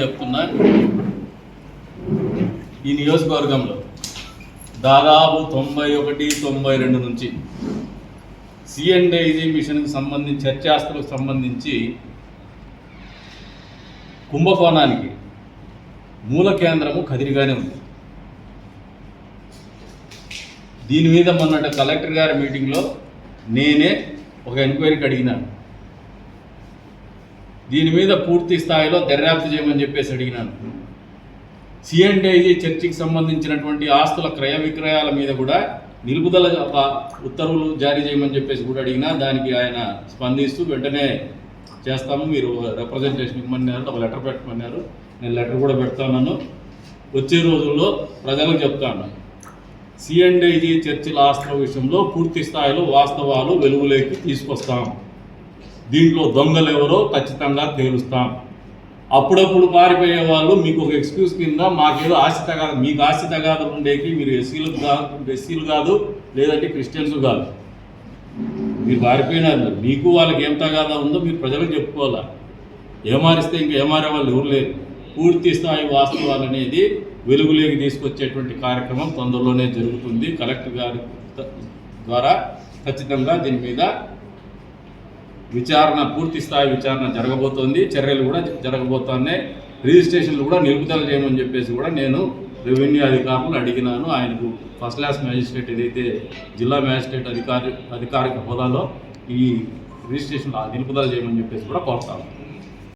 చెప్తున్నా. ఈ నియోజకవర్గంలో దాదాపు తొంభై ఒకటి తొంభై రెండు నుంచి సిఎండ్ఐజీ మిషన్కి సంబంధించి చర్చాస్తులకు సంబంధించి కుంభకోణానికి మూల కేంద్రము కదిరిగానే ఉంది. దీని మీద మొన్నట కలెక్టర్ గారి మీటింగ్లో నేనే ఒక ఎంక్వైరీకి అడిగినాను. దీని మీద పూర్తి స్థాయిలో దర్యాప్తు చేయమని చెప్పేసి అడిగినాను. సిఎన్డిఐజీ చర్చికి సంబంధించినటువంటి ఆస్తుల క్రయ విక్రయాల మీద కూడా నిలుపుదల ఉత్తర్వులు జారీ చేయమని చెప్పేసి కూడా అడిగినా దానికి ఆయన స్పందిస్తూ వెంటనే చేస్తాము మీరు రిప్రజెంటేషన్ ఇవ్వమన్నారు ఒక లెటర్ పెట్టమన్నారు. నేను లెటర్ కూడా పెడతాను వచ్చే రోజుల్లో ప్రజలకు చెప్తాను. సిఎండ్ఐజీ చర్చిల ఆస్తుల విషయంలో పూర్తి స్థాయిలో వాస్తవాలు వెలుగులోకి తీసుకొస్తాం. దీంట్లో దొంగలు ఎవరో ఖచ్చితంగా తేలుస్తాం. అప్పుడప్పుడు పారిపోయే వాళ్ళు మీకు ఒక ఎక్స్క్యూజ్ కింద మాకేదో ఆస్తి తగాదు మీకు ఆస్తి తగాదు ఉండేకి మీరు ఎస్సీలు కాదు ఎస్సీలు కాదు లేదంటే క్రిస్టియన్స్ కాదు. మీరు పారిపోయినారు మీకు వాళ్ళకి ఏం తగాదా ఉందో మీరు ప్రజలకు చెప్పుకోవాలా? ఏమారిస్తే ఇంకా ఏమారే వాళ్ళు ఎవరు లేరు. పూర్తి స్థాయి వాస్తవాలు అనేది వెలుగులోకి తీసుకొచ్చేటువంటి కార్యక్రమం తొందరలోనే జరుగుతుంది. కలెక్టర్ గారి ద్వారా ఖచ్చితంగా దీని మీద విచారణ పూర్తి స్థాయి విచారణ జరగబోతోంది. చర్యలు కూడా జరగబోతున్నాయి. రిజిస్ట్రేషన్లు కూడా నిలుపుదల చేయమని చెప్పేసి కూడా నేను రెవెన్యూ అధికారులను అడిగినాను. ఆయనకు ఫస్ట్ క్లాస్ మ్యాజిస్ట్రేట్ ఏదైతే జిల్లా మ్యాజిస్ట్రేట్ అధికారి అధికారిక హోదాలో ఈ రిజిస్ట్రేషన్ నిలుపుదల చేయమని చెప్పేసి కూడా కోరుతాను.